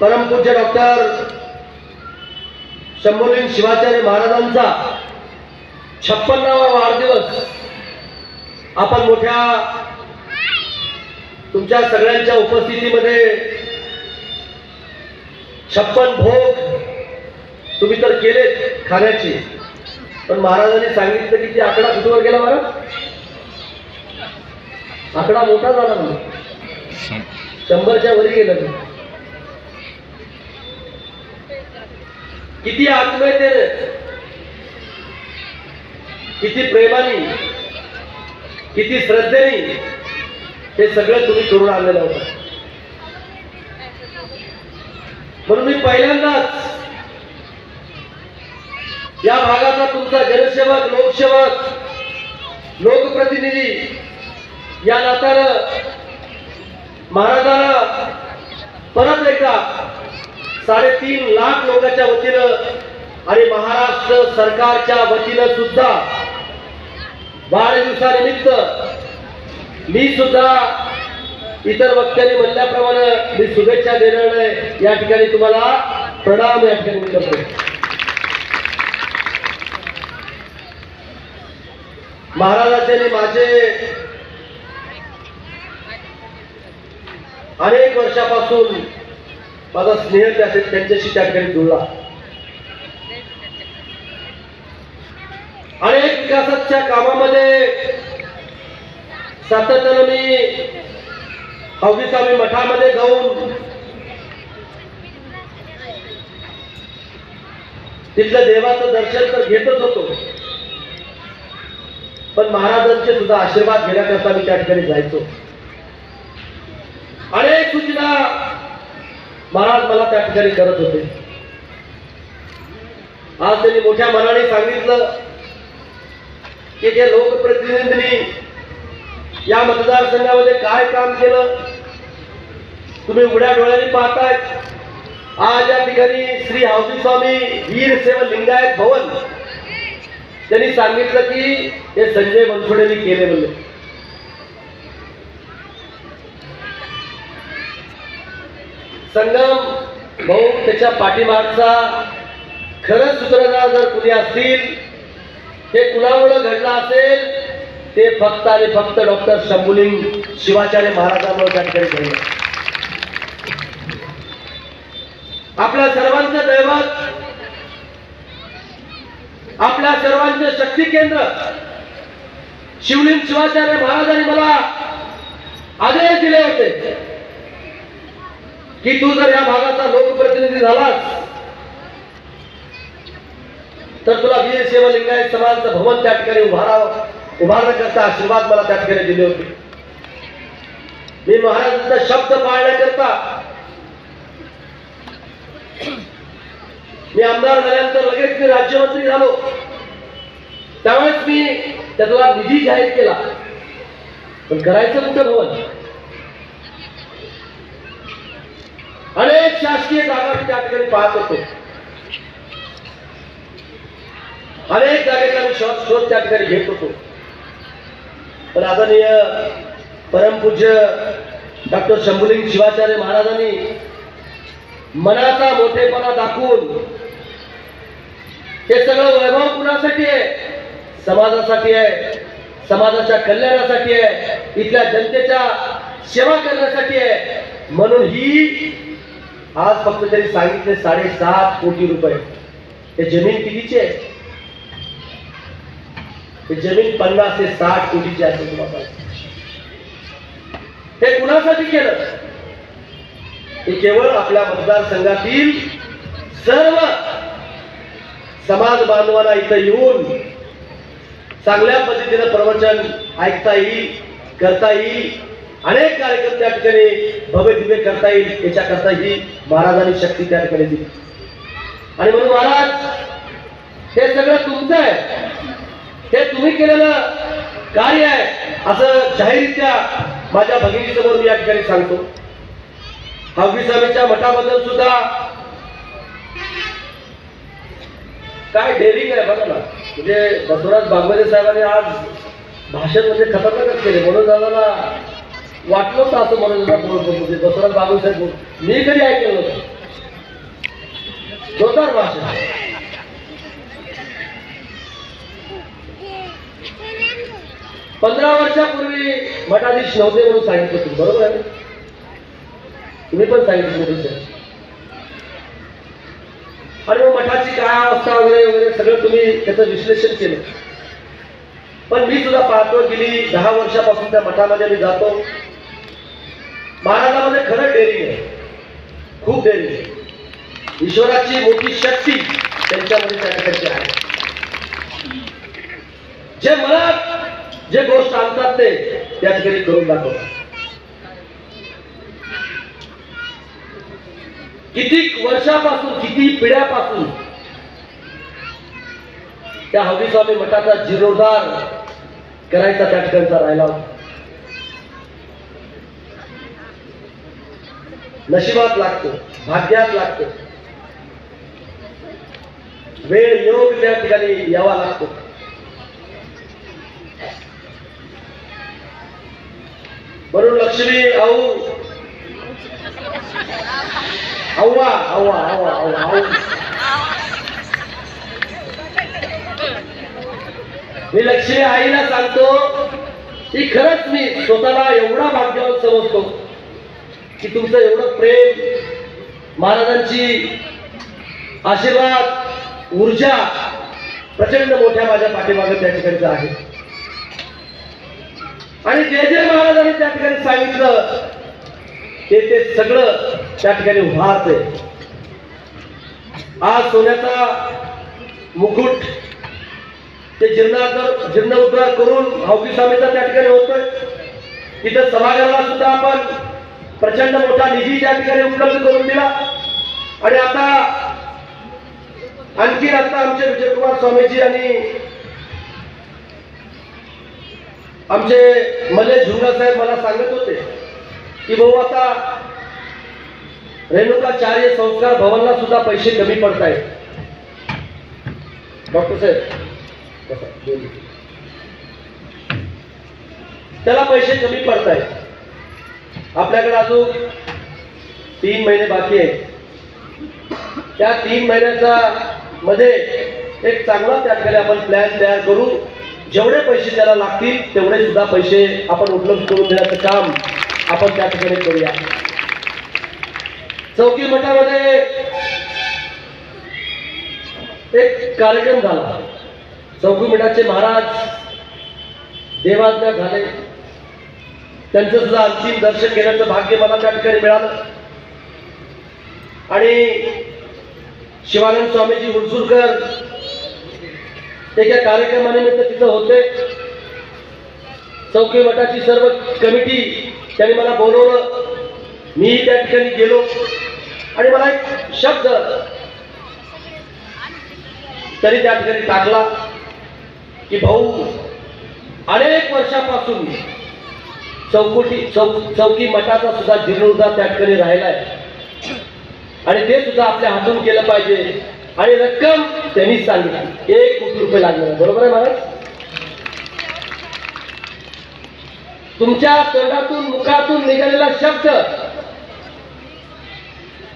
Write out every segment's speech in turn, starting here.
परमपूज्य डॉक्टर शंभूलिंग शिवाचार्य महाराजांचा छप्पन्नावा वाढदिवस आपण मोठ्या तुमच्या सगळ्यांच्या उपस्थितीमध्ये छप्पन भोग तुम्ही तर केलेत खाण्याची. पण महाराजांनी सांगितलं की ती आकडा कुठवर गेला महाराज आकडा मोठा झाला म्हणून. शंभरच्या वरी गेलं मी. किती ते किती प्रेमाने किती श्रद्धेने हे सगळं तुम्ही करून आणलेलं होतं. म्हणून मी पहिल्यांदाच या भागाचा तुमचा जनसेवक लोकसेवक लोकप्रतिनिधी या नात्यानं महाराजांना परत एकदा साडेतीन लाख लोकांच्या वतीनं आणि महाराष्ट्र सरकारच्या वतीनं सुद्धा वाढदिवसानिमित्त मी सुद्धा इतर वक्त्यांनी म्हणल्याप्रमाणे मी शुभेच्छा देणार नाही या ठिकाणी तुम्हाला प्रणाम या ठिकाणी करतो. महाराजांचे आणि माझे अनेक वर्षापासून माझा स्नेह त्यांच्याशी त्या ठिकाणी जुळला. अनेक विकासाच्या कामामध्ये सातत्यानं मी हौदीसामी मठामध्ये जाऊन तिथलं देवाचं दर्शन तर घेतच होतो. पण महाराजांचे सुद्धा आशीर्वाद घेण्याकरता मी त्या ठिकाणी जायचो. अनेक सूचना महाराज मला त्या ठिकाणी करत होते. आज त्यांनी मोठ्या मनाने सांगितलं की जे लोकप्रतिनिधींनी या मतदारसंघामध्ये काय काम केलं तुम्ही उघड्या डोळ्याने पाहताय. आज या ठिकाणी श्री हावजी स्वामी वीर सेवा लिंगायत भवन त्यांनी सांगितलं की हे संजय बनसोडेंनी केले म्हणले. संगम भाऊ त्याच्या पाठीमागचा खरंच सुधारणा जर कुणी असतील ते कुणामुळे घडलं असेल ते फक्त आणि फक्त डॉक्टर शंभुलिंग शिवाचार्य महाराजांमुळे त्या ठिकाणी घडलं. आपल्या सर्वांचं दैवत आपल्या सर्वांचे शक्ती केंद्र शिवलिंग शिवाचार्य महाराजांनी मला आदेश दिले होते. की तू जर या भागाचा लोकप्रतिनिधी झालास तर तुला वीर सेवा लिंगायत समाजाचं भवन त्या ठिकाणी उभारावं उभारण्याकरता आशीर्वाद मला त्या ठिकाणी दिले होते. मी महाराजांचा शब्द पाळण्याकरता मी आमदार झाल्यानंतर लगेच मी राज्यमंत्री झालो. त्यावेळेस मी त्याला निधी जाहीर केला. पण करायचं कुठं भवन? अनेक शासकीय जागा मी त्या ठिकाणी पाहत होतो. अनेक जागेचा मी शोध शोध त्या ठिकाणी घेत होतो. पण आदरणीय परमपूज्य डॉक्टर शंभुलिंग शिवाचार्य महाराजांनी मनाचा मोठेपणा दाखवून हे सगळं वैभव कुणासाठी आहे? समाजासाठी आहे समाजाच्या कल्याणासाठी आहे इथल्या जनतेच्या सेवा करण्यासाठी आहे. म्हणून ही आज फक्त त्यांनी सांगितले साडेसात कोटी रुपये. हे जमीन कितीची आहे? जमीन पन्नास ते साठ कोटीची असेल तुम्हाला हे कुणासाठी केलं? हे केवळ आपल्या मतदारसंघातील सर्व समाज बांधवांना इथं येऊन चांगल्या पद्धतीनं प्रवचन ऐकता येईल करता येईल अनेक कार्यक्रम त्या ठिकाणी भव्य दिव्य करता येईल याच्याकरता ही महाराजांनी शक्ती त्या ठिकाणी दिली. आणि म्हणून महाराज हे सगळं तुमचं आहे. हे तुम्ही केलेलं कार्य आहे असं जाहीररित्या माझ्या भगिनीसमोर मी या ठिकाणी सांगतो. हव्वी स्वामीच्या मठाबद्दल सुद्धा काय डेअरिंग आहे बघा ना. म्हणजे बसवराज बागवते साहेबांनी आज भाषण म्हणजे खतरनाकच केले. म्हणून दादाला वाटलं होतं असं म्हणून म्हणजे दसरा बाबू साहेब बोल मी कधी ऐकलं नव्हतं. जोरदार भाषा पंधरा वर्षापूर्वी मठाधीश नव्हते म्हणून सांगितलं तुम्ही बरोबर आहे तुम्ही पण सांगितलं मोदी साहेब आणि मग मठाची काय अवस्था वगैरे वगैरे सगळं तुम्ही त्याचं विश्लेषण केलं. पण मी सुद्धा पाहतो गेली दहा वर्षापासून त्या मठामध्ये मी जातो. महाराजामध्ये खरं डेअरिंग आहे. खूप डेअरिंग आहे. ईश्वराची मोठी शक्ती त्यांच्यामध्ये त्या ठिकाणची आहे. जे मनात जे गोष्ट आणतात ते त्या ठिकाणी करून दाखवतात. किती वर्षापासून किती पिढ्यापासून त्या हवी स्वामी मठाचा जीर्णोद्धार करायचा त्या ठिकाणचा राहिला होता. नशिबात लागतो भाग्यात लागतो. वेळ योग त्या ठिकाणी यावा लागतो. म्हणून लक्ष्मी आऊ. आव्हा आव्हा आव्हा आव्हा आऊ मी लक्ष्मी आईला सांगतो की खरंच मी स्वतःला एवढा भाग्यवान समजतो. की तुमचं एवढं प्रेम महाराजांची आशीर्वाद ऊर्जा प्रचंड मोठ्या माझ्या पाठीमागे त्या ठिकाणचं आहे. आणि जे जे महाराजांनी त्या ठिकाणी सांगितलं ते ते सगळं त्या ठिकाणी उभारते. आज सोन्याचा मुकुट ते जीर्णादर जीर्ण उद्धार करून हौकी स्वामीचा त्या ठिकाणी होतोय. तिथं सभागृहाला सुद्धा आपण प्रचंड मोठा निधी त्या ठिकाणी उपलब्ध करून दिला. आणि आता आणखी आता आमचे विजयकुमार स्वामीजी आणि आमचे मले झुंगा साहेब मला सांगत होते की भाऊ आता रेणुकाचार्य संस्कार भवनला सुद्धा पैसे कमी पडत आहेत डॉक्टर साहेब त्याला पैसे कमी पडत आहेत आपल्याकडे अजून तीन महिने बाकी आहेत. त्या तीन महिन्याचा मध्ये एक चांगला त्या ठिकाणी आपण प्लॅन तयार करू जेवढे पैसे त्याला लागतील तेवढे सुद्धा पैसे आपण उपलब्ध करून देण्याचं काम आपण त्या ठिकाणी करूया. चौकी मठामध्ये एक कार्यक्रम झाला. चौकी मठाचे महाराज देवाज्ञा झाले. त्यांचं सुद्धा अंतिम दर्शन घेण्याचं भाग्य मला त्या ठिकाणी मिळालं. आणि शिवानंद स्वामीजी हुडसूरकर एका कार्यक्रमानिमित्त तिथं होते. चौकी मठाची सर्व कमिटी त्यांनी मला बोलवलं. मी त्या ठिकाणी गेलो. आणि मला एक शब्द तरी त्या ठिकाणी टाकला की भाऊ अनेक वर्षापासून चौकुटी चौक चौकी मठाचा सुद्धा जीर्णोद्धार त्या ठिकाणी राहिलाय. आणि ते सुद्धा आपल्या हातून केलं पाहिजे. आणि रक्कम त्यांनीच सांगितली. एक कोटी रुपये लागणार बरोबर आहे महाराज? तुमच्या तोंडातून मुखातून निघालेला शब्द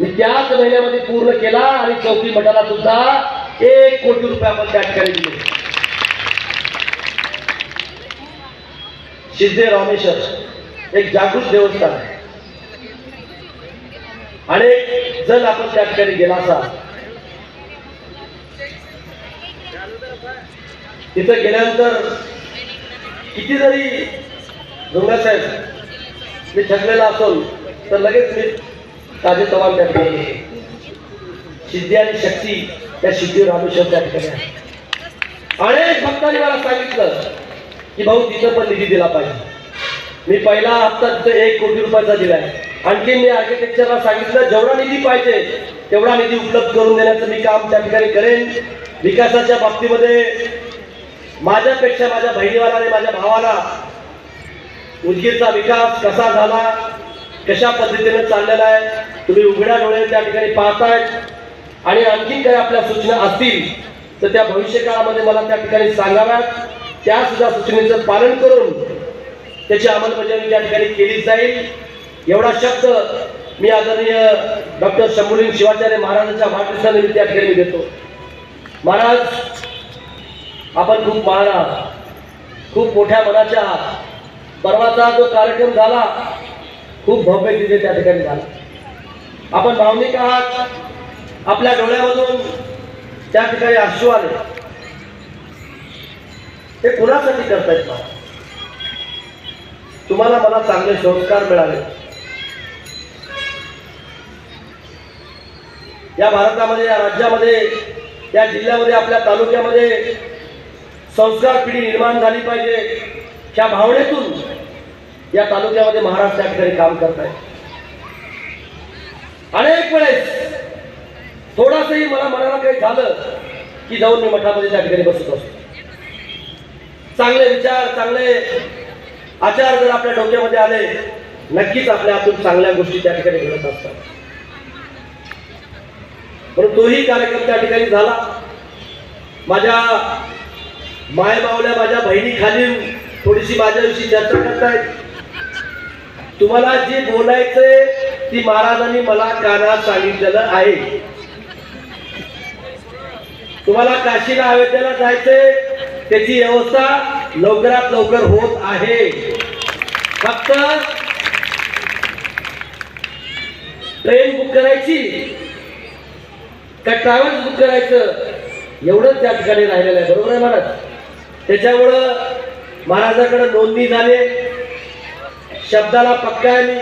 मी त्याच महिन्यामध्ये पूर्ण केला आणि चौकी मठाला सुद्धा एक कोटी रुपये आपण त्या ठिकाणी दिले सिद्धे रामेश्वर एक जागृत देवस्थान आहे. अनेक जण आपण त्या ठिकाणी गेला असा तिथं गेल्यानंतर किती जरी साहेब मी थकलेला असेल तर लगेच मी ताजे तवान त्या ठिकाणी सिद्धी आणि शक्ती त्या सिद्धी रामेश्वर त्या ठिकाणी आहे. अनेक भक्तांनी मला सांगितलं की भाऊ तिथं पण निधी दिला पाहिजे. मी पहिला हप्ता तिथं एक कोटी रुपयाचा दिलाय. आणखी मी आर्किटेक्चरला सांगितलं जेवढा निधी पाहिजे तेवढा निधी उपलब्ध करून देण्याचं मी काम त्या ठिकाणी करेन. विकासाच्या बाबतीमध्ये माझ्यापेक्षा माझ्या बहिणीवाला आणि माझ्या भावाला उदगीरचा विकास कसा झाला कशा पद्धतीने चाललेला आहे तुम्ही उघड्या डोळे त्या ठिकाणी पाहताय. आणि आणखी काही आपल्या सूचना असतील तर त्या भविष्यकाळामध्ये मला त्या ठिकाणी सांगाव्यात. त्या सुद्धा सूचनेचं पालन करून त्याची अंमलबजावणी त्या ठिकाणी केली जाईल. एवढा शब्द मी आदरणीय डॉक्टर शंभुलिंग शिवाचार्य महाराजांच्या वाढदिवसानिमित्त या ठिकाणी देतो. महाराज आपण खूप महान आहात खूप मोठ्या मनाच्या आहात परवाचा जो कार्यक्रम झाला खूप भव्य तिथे त्या ठिकाणी झाला. आपण भावनिक आहात. आपल्या डोळ्यामधून त्या ठिकाणी अश्रू आले. ते कुणासाठी करतायत मला तुम्हाला मला चांगले संस्कार मिळाले. या भारतामध्ये या राज्यामध्ये या जिल्ह्यामध्ये आपल्या तालुक्यामध्ये संस्कार पिढी निर्माण झाली पाहिजे. ह्या भावनेतून या तालुक्यामध्ये महाराष्ट्र त्या ठिकाणी काम करतायत. अनेक वेळेस थोडासही मला मनाला काही झालं की जाऊन मी मठामध्ये त्या ठिकाणी बसत असतो. चांगले विचार चांगले आचार जर आपल्या डोक्यामध्ये आले नक्कीच आपल्या हातून चांगल्या गोष्टी त्या ठिकाणी घडत असतात. पण तोही कार्यक्रम त्या ठिकाणी झाला. माझ्या माय मावल्या माझ्या बहिणी खाली थोडीशी माझ्याविषयी चर्चा करतायत. तुम्हाला जे बोलायचंय ती महाराजांनी मला कानात सांगितलेलं आहे. तुम्हाला काशीला अयोध्येला जायचंय त्याची व्यवस्था लवकरात लवकर होत आहे. फक्त ट्रेन बुक करायची का ट्रॅव्हल्स बुक करायचं एवढंच त्या ठिकाणी राहिलेलं आहे. बरोबर आहे महाराज? त्याच्यामुळं महाराजाकडे नोंदणी झाले. शब्दाला पक्का आहे मी.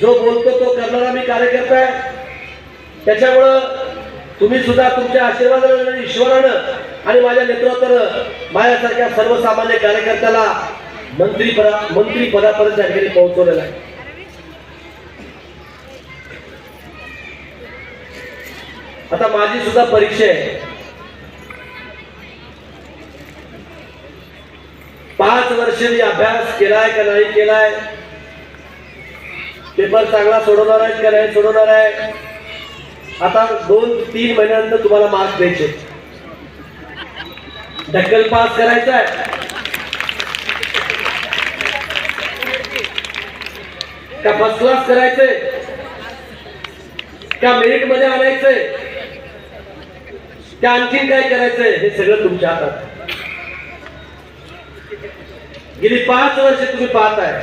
जो बोलतो तो करणारा मी कार्यकर्ता आहे. त्याच्यामुळं तुम्ही सुद्धा तुमच्या आशीर्वादानं ईश्वरानं आणि माझ्या नेतृत्वानं माझ्यासारख्या सर्वसामान्य कार्यकर्त्याला मंत्री पदा मंत्री पदापर्यंत त्या ठिकाणी पोहोचवलेलं आहे. आता माझी सुद्धा परीक्षा आहे. पाच वर्ष मी अभ्यास केलाय का नाही केलाय? पेपर चांगला सोडवणार आहे का नाही सोडवणार आहे आता दोन तीन महिन्यानंतर तुम्हाला मार्क द्यायचे टक्कल पास करायचा आहे. का फर्स्ट क्लास करायचंय? का मेरिटमध्ये आणायचंय? का आणखीन काय करायचंय? हे सगळं तुमच्या हातात. गेली पाच वर्ष तुम्ही पाहताय.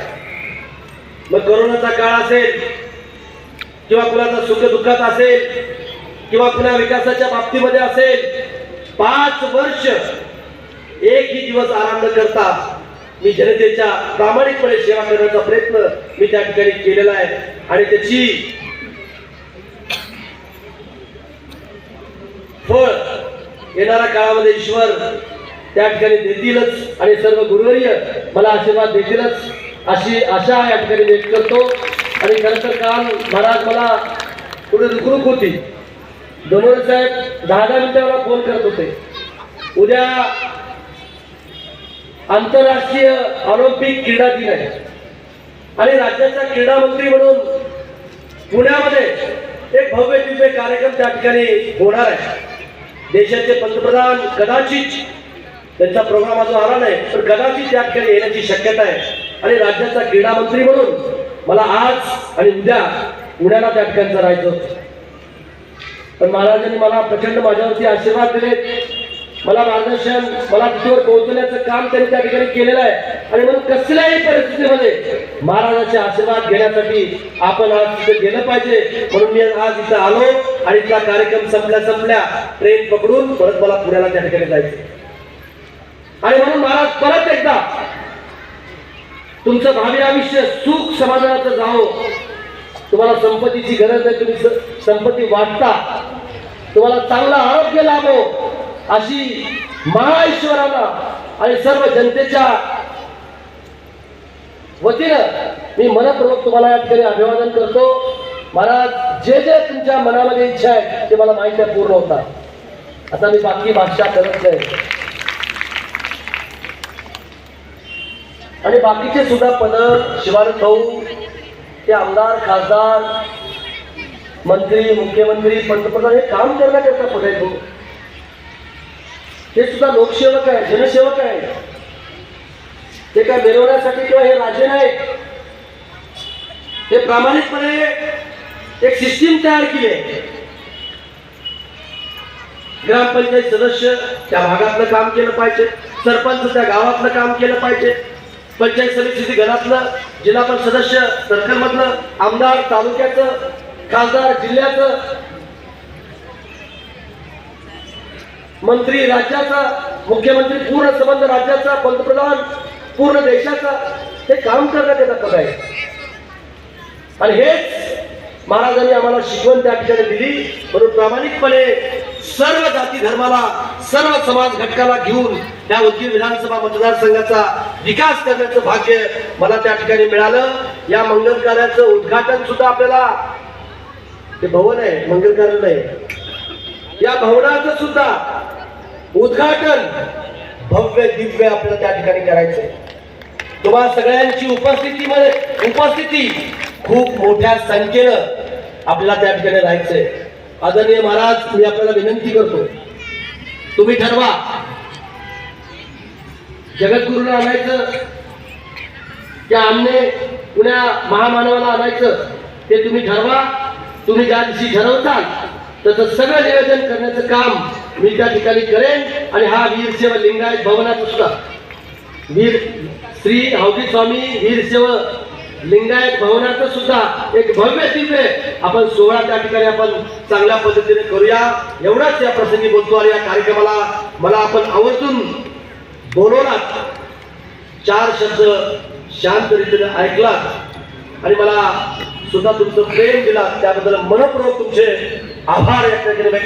मग करोनाचा काळ असेल किंवा कुणाचा सुख दुःखात असेल किंवा कुणा विकासाच्या बाबतीमध्ये असेल पाच वर्ष एकही दिवस आराम न करता मी जनतेच्या प्रामाणिकपणे सेवा करण्याचा प्रयत्न मी त्या ठिकाणी केलेला आहे. आणि त्याची फळ येणाऱ्या काळामध्ये ईश्वर त्या ठिकाणी देतीलच आणि सर्व गुरुवर्य मला आशीर्वाद देतीलच अशी आशा या ठिकाणी व्यक्त करतो. आणि खरं तर काल महाराज मला पुढे रुखरुख होती. दोनोरे साहेब दहा दहा मिनिटं मला फोन करत होते. उद्या आंतरराष्ट्रीय ऑलिम्पिक क्रीडा दिन आहे. आणि राज्याचा क्रीडा मंत्री म्हणून पुण्यामध्ये एक भव्य दिव्य कार्यक्रम त्या ठिकाणी होणार आहे. देशाचे पंतप्रधान कदाचित त्यांचा प्रोग्राम अजून आला नाही पण कदाचित त्या ठिकाणी येण्याची शक्यता आहे. आणि राज्याचा क्रीडा मंत्री म्हणून मला आज आणि उद्या पुण्याला त्या ठिकाणी राहायचं होतं. पण महाराजांनी मला प्रचंड माझ्यावरती आशीर्वाद दिले मला मार्गदर्शन मला तिथेवर पोहोचवण्याचं काम त्यांनी त्या ठिकाणी केलेलं आहे. आणि म्हणून कसल्याही परिस्थितीमध्ये महाराजाचे आशीर्वाद घेण्यासाठी आपण आज तिथे गेलं पाहिजे. म्हणून मी आज इथं आलो आणि इथला कार्यक्रम संपल्या संपल्या ट्रेन पकडून परत मला पुण्याला त्या ठिकाणी जायचं. आणि म्हणून महाराज परत एकदा तुमचं भावी आयुष्य सुख समाधानाचं जावं. तुम्हाला संपत्तीची गरज नाही तुम्ही संपत्ती वाटता. तुम्हाला चांगलं आरोग्य लाभो. अशी महाईश्वराला आणि सर्व जनतेच्या वतीनं मी मनपूर्वक तुम्हाला या ठिकाणी अभिवादन करतो. महाराज जे जे तुमच्या मनामध्ये इच्छा आहे ते मला माहिती आहे पूर्ण होतात. आता मी बाकी भाषा करत नाही. आणि बाकीचे सुद्धा पद शिवानंद भाऊ ते आमदार खासदार मंत्री मुख्यमंत्री पंतप्रधान हे काम करण्याकरता पद आहे हो. हे सुद्धा लोकसेवक आहे जनसेवक आहे. ते काय मिरवण्यासाठी किंवा हे राजे नाही. हे प्रामाणिकपणे एक सिस्टीम तयार केली आहे. ग्रामपंचायत सदस्य त्या भागातलं काम केलं पाहिजे सरपंच त्या गावातलं काम केलं पाहिजे पंचायत समितीची घरातलं जिल्हा सदस्य सर्कलमधलं आमदार तालुक्याचं खासदार जिल्ह्याचं मंत्री राज्याचा मुख्यमंत्री पूर्ण संबंध राज्याचा पंतप्रधान पूर्ण देशाचा हे काम करण्यात येतात आहे आणि हेच महाराजांनी आम्हाला शिकवण त्या ठिकाणी दिली. म्हणून प्रामाणिकपणे सर्व जाती धर्माला सर्व समाज घटकाला घेऊन त्या उदगीर विधानसभा मतदारसंघाचा विकास करण्याचं भाग्य मला त्या ठिकाणी मिळालं. या मंगल कार्याचं उद्घाटन सुद्धा आपल्याला ते भवन आहे मंगल कार्य या भवनाचं सुद्धा उद्घाटन भव्य दिव्य आपल्याला त्या ठिकाणी करायचंय. तुम्हा सगळ्यांची उपस्थितीमध्ये उपस्थिती खूप मोठ्या संख्येनं आपल्याला त्या ठिकाणी राहायचंय. आदरणीय महाराज मी आपल्याला विनंती करतो तुम्ही ठरवा. जगद्गुरूला आणायचं त्या आमने पुण्या महामानवाला आणायचं ते तुम्ही ठरवा. तुम्ही ज्या दिवशी ठरवताल त्याचं सगळं नियोजन करण्याचं काम मी त्या ठिकाणी करेन. आणि हा वीरसेव लिंगायत भवनात सुद्धा. वीर श्री हौदी स्वामी वीरसेव लिंगायत भवनाचं सुद्धा एक भव्य दिव्य आपण सोहळा त्या ठिकाणी आपण चांगल्या पद्धतीने करूया. एवढाच या प्रसंगी बोलतो आणि या कार्यक्रमाला मला आपण आवर्जून बोलवलात. चार शब्द शांत रीतीने ऐकलात. आणि मला सुद्धा तुमचं प्रेम दिला त्याबद्दल मनपूर्वक तुमचे आभार व्यक्त केले.